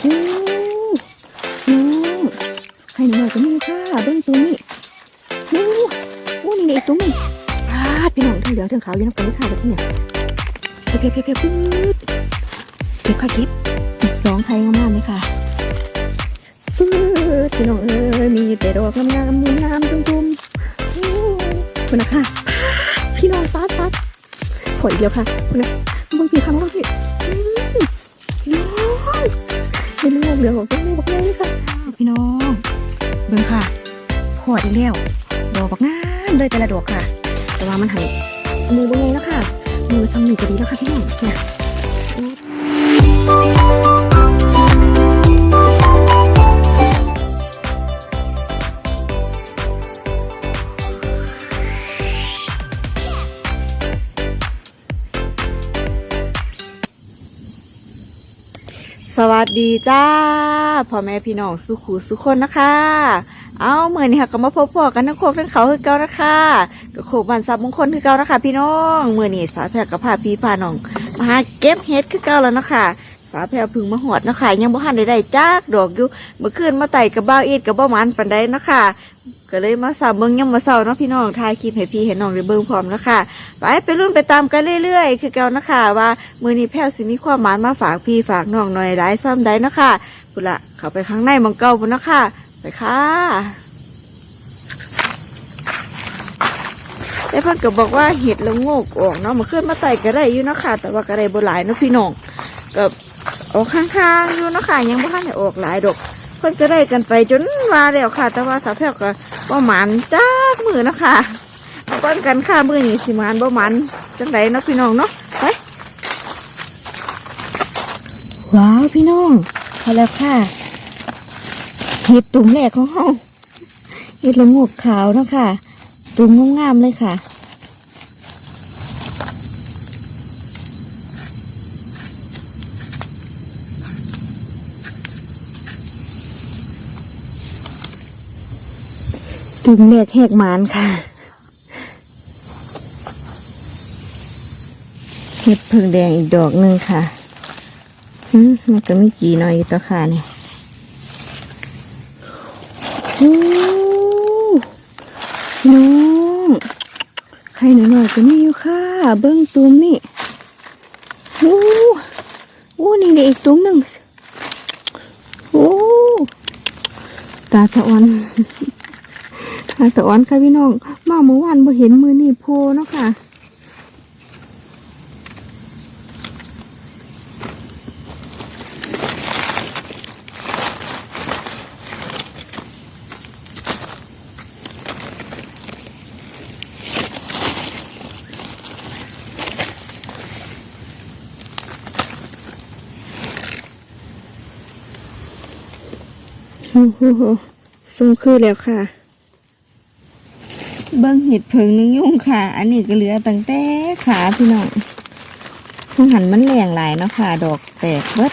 โอ้น้องใครหน่อยก็มีค่ะเบิ้งตัวนี้โอ้โอ้นี่นี่อีกตัวนึงพาดพี่น้องเธอเหลืองเธอขาวอยู่น้ำกันเลยค่ะแบบนี้เนี่ยเพียบเพียบเพียบเพียบเก็บค่ะเก็บอีกสองไข่งามๆเลยค่ะปึ๊ดพี่น้องเอ้ยมีแต่ดอกงามๆมุนงามตุ้มๆโอ้คุณนะคะพี่น้องปัดปัดขออีกเดียวค่ะคุณนะบางทีคำก็พี่อืมพี่ เป็นเรื่อกเดี๋ยวบองต้นนี้บอกเลยค่ะพี่น้องเบิ่งค่ะพอดอีกแล้วดอกบักงามเลยแต่ละดอกค่ะ แต่ว่ามันหันมือเป็นไงแล้วค่ะมือทำหนึ่งก็ดีแล้วค่ะพี่น้องเนี่ย สวัสดีจ้าพ่อแม่พี่น้องสุขูสุขคนนะคะ เอาเมื่อนี้ค่ะก็มาพบพ่อกันทั้งโคกทั้งเขาคือเก่านะคะก็โคกบันซับมงคลคือเก่านะคะ พี่น้องเมื่อนี้สาวแพรกับพาพี่พาน้องมาหาเก็บเฮ็ดคือเก่าแล้วนะคะสาวแพรพึ่งมาหอดนะคะยังบ่ทันได้ได้จักดอกอยู่เมื่อคืนมาไต่กับบ้าอีดกับบ้าหมันปันได้นะคะ ก็เลยมาสาวเบิ่งยังมาเศร้าเนาะพี่น้องถ่ายคลิปให้พี่ให้น้องได้เบิ่งพร้อมเนาะค่ะไปไปรุ่นไปตามกันเรื่อยๆ คือเก่านะคะว่ามือนี้แพรสิมีความหมานมาฝากพี่ฝากน้องหน่อยหลายซ้ำใดเนาะคะพุ่นละเข้าไปข้างในมังเก่าพุ่นเนาะคะไปค่ะแต่พ่นก็บอกว่าเห็ดละโงกออกเนาะมันขึ้นมาใส่ก็ได้อยู่เนาะค่ะ แต่ว่าก็ได้บ่หลายเนาะพี่น้องก็ออกข้างๆอยู่เนาะค่ะยังบ่ทันได้ออกหลายดอก เพิ่นก็ได้กันไปจนมาแล้วค่ะ แต่ว่าสาวแพรวก็บ่หมันจ้ามือนะคะเอาก้อนกันค่ะมือนี้สิหมันบ่หมันจังไดเนาะพี่น้องเนาะไปว้าวพี่น้องพอแล้วค่ะเห็ดตุ่มแรกของเฮาเห็ดละโงกขาวเนาะค่ะตุ่มงามๆเลยค่ะ ตุ่มแรกแหกหมานค่ะเห็ดพึ่งแดงอีกดอกหนึ่งค่ะอืมมันก็ม่กี่หน่อยอยู่ต่อค่ะเนี่ยน้องใครหน่อยๆก็มีอยู่ค่ะ เบิ้งตุ้มนี่โอ้โอ้นี่เด็อีกตุ้มหนึ่งโอ้ตาตะวัน ตาตะวันค่ะพี่น้องมาเมื่อวานบ่เห็นมือนี่โพเนาะค่ะโอ้โหสูงคือแล้วค่ะ เบิ้งเห็ดเพิงนึงยุ่งค่ะ อันนี้ก็เหลือตั้งแต่ขาพี่น้องมันหันมันแรงหลายเนาะค่ะ ดอกแตกเบิด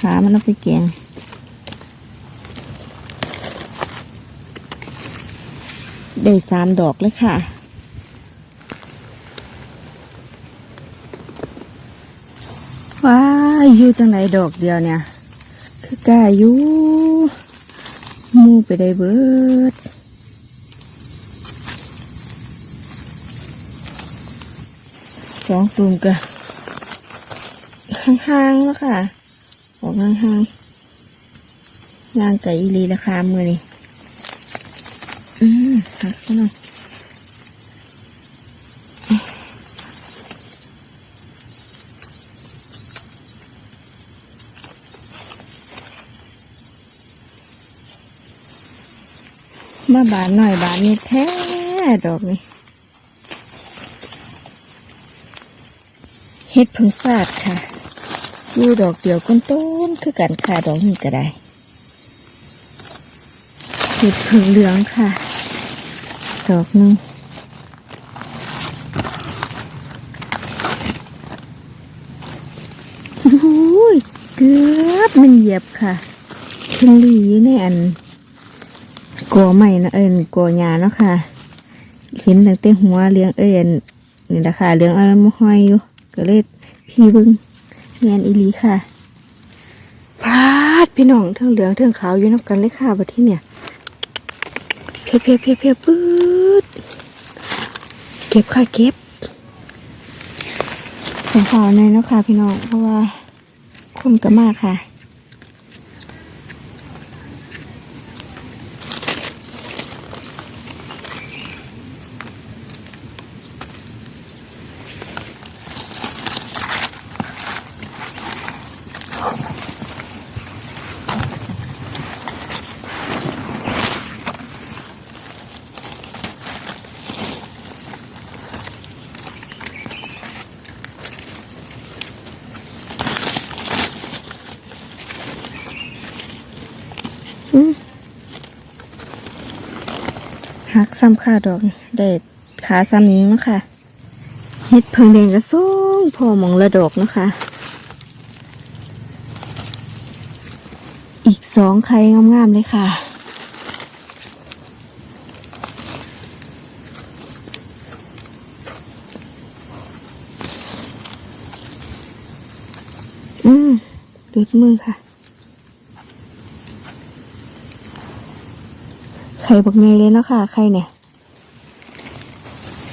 ขามันเอาไปแกงได้สามดอกเลยค่ะว้ายอยู่จังไหนดอกเดียวเนี่ย คือกาอยู่มูไปได้เบิด สองตุ่มก็ห่างๆแล้วค่ะออกห่างๆย่างไก่อีหลีราคามือนี่อืมหักซะหน่อยมาบานหน่อยบานนี้แท้ดอกนี่ ฮ็ดผึ่งฟาดค่ะอยู่ดอกเดียวก้นต้นคือกันค่ะดอกนี้ก็ได้เห็ดผึ่งเหลืองค่ะ ดอกหนึงโอ้ยเกือบมันเหยียบค่ะถึงหลีในอันกอใหม่นะเอิญกอหยาเนาะค่ะ เห็นตั้งแต่หัวเลี้ยงเอิญนี่แหละค่ะเลี้ยงอะไรมาห้อยอยู่ ก็เลยพี่บึงเงียนอีลีค่ะพาดพี่น้องเทิงเหลืองเทิงขาวอยู่นับกันเลยค่ะบัดที่เนี่ย เพียบเพียบเพียบเพียบปื๊ดเก็บค่ะเก็บสงสารในอยนะคะพี่น้องเพราะว่าคนก็มากค่ะ หักซ้ำค่าดอกเด็ดขาซ้ำนี้นะคะเฮ็ดเพิงแดงกระส่งพอมองละดอกนะคะ อีกสองไข่งามๆเลยค่ะอืมดูดมือค่ะ ข่บักไงเลยเนาะค่ะ ไข่เนี่ย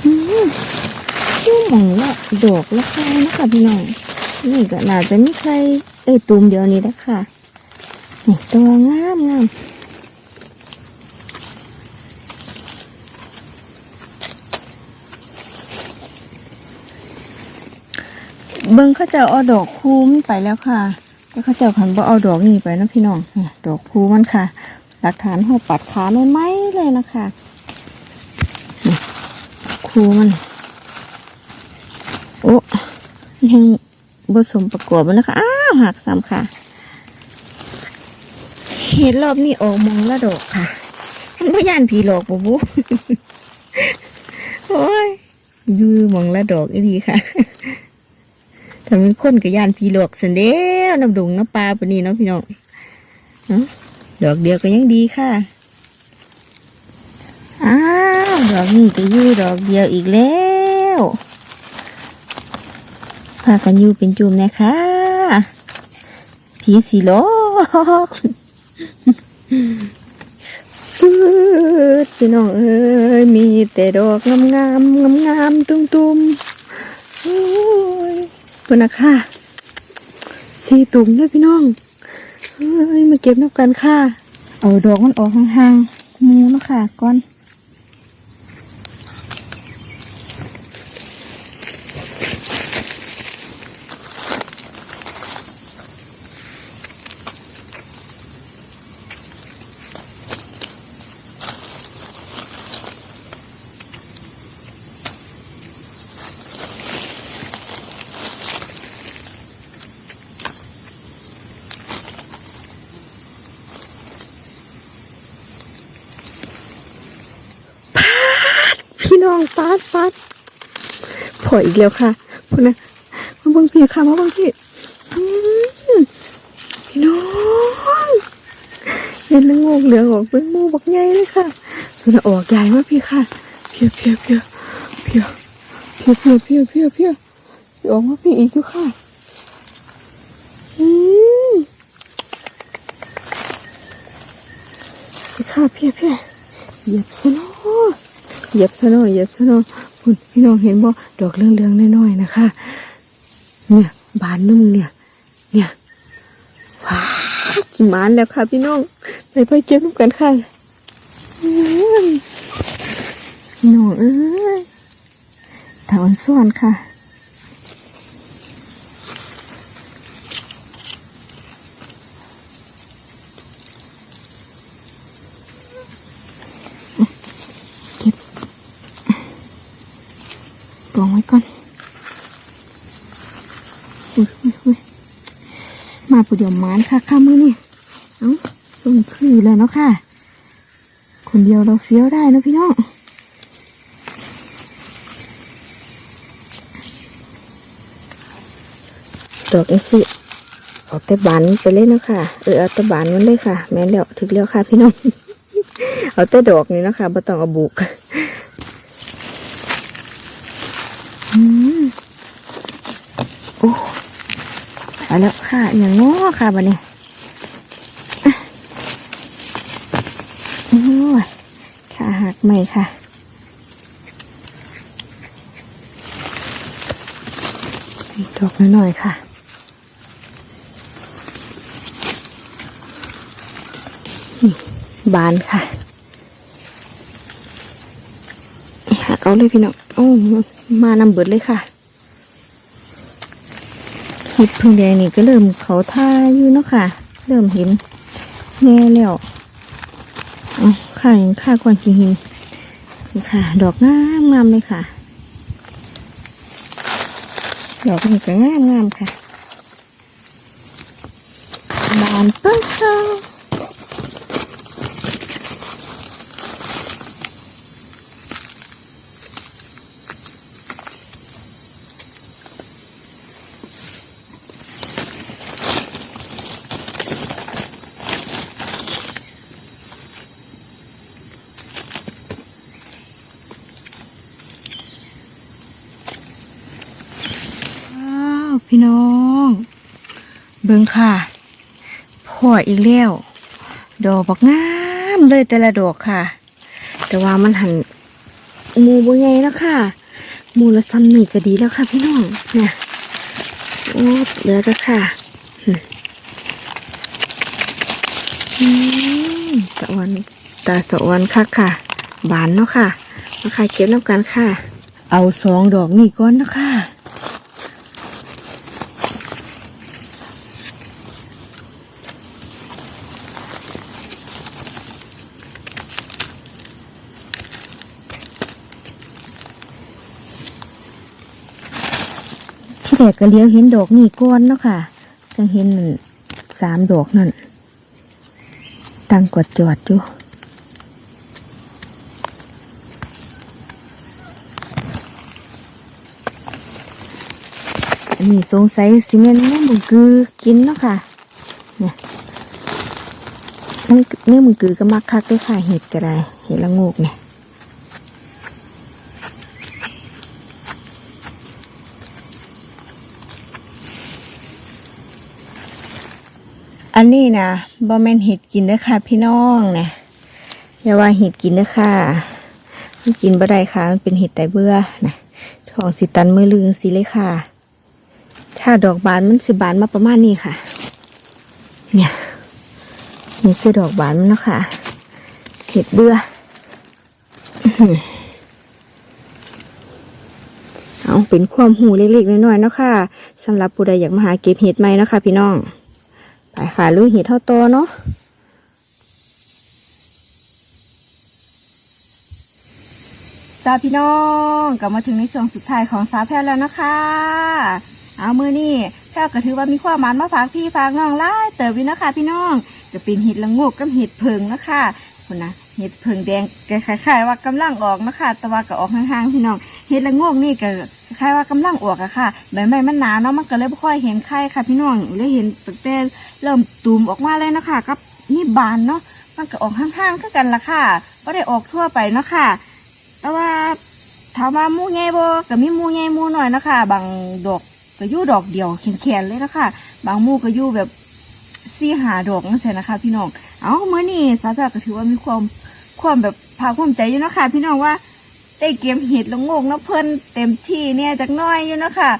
อืมชื่อหมองละดอกละไข่นะคะพี่น้อง นี่ก็น่าจะมีไข่เอ้ยตูมเดียวนี้นะค่ะ นี่ตัวงามงามเบิ้งเขาจะเอาดอกคูมไปแล้วค่ะแต่เขาเจะขันบ่เอาดอกนี่ไปนะพี่น้องดอกคูมันค่ะ หลักฐานหัวปัดขาไม่ไหมเลยนะคะครูมันโอ้ยังผสมประกอบมันนะคะ อ้าวหักซ้ำค่ะเห็นรอบนี้ออกมองละดอกค่ะ มันพยานผีหลอกบูบูโอ้ยยืมองละดอกอีดีค่ะถ้าเป็นคนกับยานผีหลอกสันเดียวน้ำดงน้ำปลาปนี้เนาะพี่น้อง ดอกเดียวก็ยังดีค่ะ อ้าว ดอกนี้ก็อยู่ดอกเดียวอีกแล้วพากันอยู่เป็นจุ่มนะคะผีสีลอกปืดพี่น้องเอ้ย มีแต่ดอกงามงามงามงามตุ้มตุ้มโอ้ยปุ่นนะคะสีตุ่มด้วยพี่น้อง เฮ้ยมาเก็บน้ำกันค่ะ เอาดอกมันออกห่างๆมูนะค่ะก่อน น้องปาดปาดพออีกแล้วค่ะพูดนะมาเบังพี่ค่ะมาเบังพี่พี่น้องเห็นแล้วงอกเหลืองออกเป็นมูบักใหญ่เลยค่ะพูดนะออกใหญ่มากพี่ค่ะเพียวเพียวเพียวเพียวเพียวเพียวเพียวเพียวเพียวออกมาพี่อีกอยู่ค่ะอืมพี่ค่ะเพียวเพียวเหยียบซะเนาะ เหยียบซะหน่อยเหยียบซะหน่อยคุณพี่น้องเห็นบ่ดอกเรื่องๆน้อยๆนะคะ เนี่ยบานนุ่มเนี่ย เนี่ยว้าวกี่มานแล้วค่ะ พี่น้องไปไปเก็บน้ำกันค่ะน้องเอ้ยถาวรส่วนค่ะ กองไว้ก่อน อุ้ยอุ้ยมาผู้เดียวหมานค่ะข้ามือนี่เอ้าต้องคือเลยเนาะค่ะ คนเดียวเราเฟี้ยวได้นะพี่น้องดอกเอซิเอาแต่บานไปเลยเนาะค่ะเออเอาแต่บานมันเลยค่ะ แม่นแล้วถึกแล้วค่ะพี่น้อง เอาแต่ดอกนี่เนาะคะบ่ต้องเอาบุก อาแล้วค่ะอย่างง้อค่ะบัดนี้โอ้ยขาหักใหม่ค่ะดอกน้อยค่ะบานค่ะหักเอาเลยพี่น้องโอ้มานำเบิดเลยค่ะ ห็ดพึ่งแดงนี่ก็เริ่มเขาท่าอยู่เนาะค่ะ เริ่มเห็นแน่แล้วอ๋อค่ะยังค่ากวางกีหินนี่ค่ะ ดอกงามงามเลยค่ะ ดอกนี่ก็งามงามค่ะบานเปิ้งเข้า พี่น้อง เบิ่งค่ะพ่ออีกแล้วดอกบักงามเลยแต่ละดอกค่ะ แต่ว่ามันหันมูบ่ใหญ่แล้วค่ะ มูละซ้ำหนี่ก็ดีแล้วค่ะ พี่น้องเนี่ยโอ้เหลือแล้วค่ะตะวันตาตะวันคักค่ะ บานเนาะค่ะมาค่ะเก็บน้ำกันค่ะ เอาสองดอกนี่ก่อนเนาะค่ะ ก็เลี้ยวเห็นดอกนี่ก้อนเนาะค่ะจังเห็นสามดอกนั่นตั้งกดจอดอยู่อันนี้สงสัยสิเมนเนื้อมึงกือกินเนาะค่ะเนี่ยเนื้อมึงกือก็มักคักด้วยค่ะเห็ดก็ได้เห็ดละงกเนี่ย อันนี้นะบอแมนเห็ดกินเด้อค่ะ พี่น้องเนี่ยอย่าว่าเห็ดกินเด้อค่ะมันกินบ่ได้ค่ะมันเป็นเห็ดไตเบื่อนะท้องสิตันมือลืงสิเลยค่ะ ถ้าดอกบานมันสิบานมาประมาณนี้ค่ะ เนี่ยนี่คือดอกบานมันเนาะค่ะเห็ดเบื่อเอาเป็นความหูเล็กๆน้อยๆเนาะค่ะสำหรับผู้ใดอยากมาหาเก็บเห็ดใหมเนาะค่ะ พี่น้อง ไปค่ะลุยเห็ดเท่าโตเนาะจ้าพี่น้องกลับมาถึงในช่วงสุดท้ายของสาแพรแล้วนะคะ เอามือนี่แพรก็ถือว่ามีความหมันมาฝากพี่ฝากน้องไล่เติบวินะคะ พี่น้องจะเป็นเห็ดละงกกับเห็ดเพิงนะคะคุณนะเห็ดเพิงแดงก็คล้ายๆว่ากำลังออกนะคะ แต่ว่าก็ออกห่างๆพี่น้องเห็ดละงกนี่ก็คล้ายว่ากำลังออกอะค่ะใบไม้มันหนาเนาะมันก็เลยไม่ค่อยเห็นไข่ค่ะ พี่น้องเลยเห็นตั้งแต่ เริ่มตูมออกมาเลยนะคะกับนี่บานเนาะมันก็ออกห่างๆคือกันละค่ะก็ได้ออกทั่วไปเนาะค่ะ แต่ว่าถามว่ามูใหญ่บ่ก็มีมูใหญ่หมูน้อยเนาะคะบางดอกก็อยู่ดอกเดียวแขนๆเลยเนาะคะบางมูก็อยู่แบบสี่หาดอกนั่นแหละนะคะ พี่น้องเอาเมื่อนี้สาวแก็ถือว่ามีความความแบบภาคภูมิใจอยู่เนาะคะ พี่น้องว่าได้เก็บเห็ดละโงกเนาะเพิ่นเต็มที่เนี่ยจักน้อยอยู่เนาะค่ะ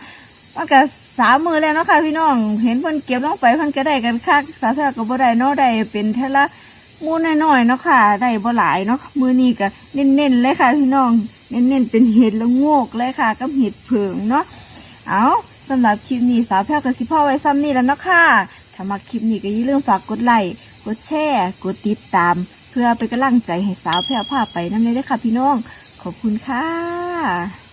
มันก็ สามมือแล้วเนาะค่ะพี่น้อง เห็นเพิ่นเก็บลงไปเพิ่นก็ได้กันคักสาวแพรก็บ่ได้เนาะได้เป็นเท่ละมูน้อยๆเนาะค่ะได้บ่หลายเนาะมือนี้ก็เน้นๆเลยค่ะพี่น้องเน้นๆเป็นเห็ดละโงกเลยค่ะกับเห็ดเผิงเนาะเอาสำหรับคลิปนี้สาวแพรกับสิพ่อไว้ซ้ำนี่แล้วเนาะค่ะถ้ามาคลิปนี้ก็อย่าลืมฝากกดไลค์กดแชร์กดติดตาม เพื่อเป็นกำลังใจให้สาวแพรพาไปนั่นเลยด้อค่ะพี่น้อง ขอบคุณค่ะ